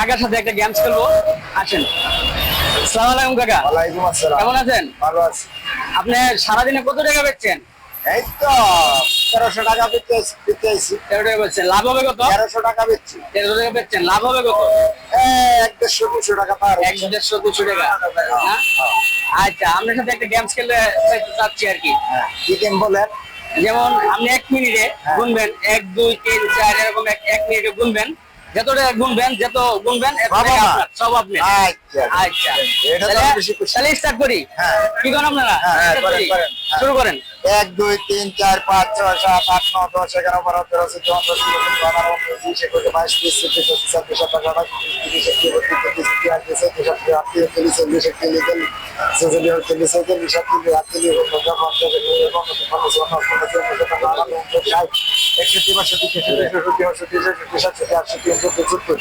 কাকার সাথে একটা গেমস খেলব। আসেন। আলাইকুম কাকা। ওয়ালাইকুম আসসালাম। কেমন আছেন? ভালো আছি। আপনি সারাদিনে কত টাকা বেচছেন? এই তো তেরোশো টাকা পেতে পেতে তেরো টাকা বেচছেন। লাভ হবে কত? তেরোশো টাকা বেচছি। টাকা বেচছেন। লাভ হবে কত? এক দেড়শো দুশো টাকা পার এক দেড়শো দুশো টাকা। হ্যাঁ? আচ্ছা আপনার সাথে একটা গেমস খেলতে চাচ্ছি আর কি। হ্যাঁ, কি গেম বলেন? যেমন আপনি এক মিনিটে গুনবেন। এক দুই তিন চার এরকম এক মিনিটে গুনবেন। যত টাকা গুনবেন যত গুনবেন সব আপনি আচ্ছা আচ্ছা তাহলে- স্টার্ট করি হ্যাঁ। কি করেন আপনারা হ্যাঁ, হ্যাঁ, হ্যাঁ। শুরু করেন এক দুই তিন চার পাঁচ ছয় সাত আট নয় দশ এগারো বারো তেরো চোদ্দ পনেরো ষোলো উনিশ একুশ বাইশ তেইশ চব্বিশ পঁচিশ ছাব্বিশ সাতাশ আঠাশ তিরিশ একত্রিশ বত্রিশ তেত্রিশ চৌত্রিশ পঁয়ত্রিশ আটত্রিশ উনত্রিশ চল্লিশ চল্লিশ একচল্লিশ ছেচল্লিশ আটচল্লিশ আটচল্লিশ উনপঞ্চাশ পঞ্চাশ একষট্টি বাষট্টি তেষট্টি চৌষট্টি পঁয়ষট্টি ছেষট্টি সাতষট্টি আটষট্টি উনসত্তর সত্তর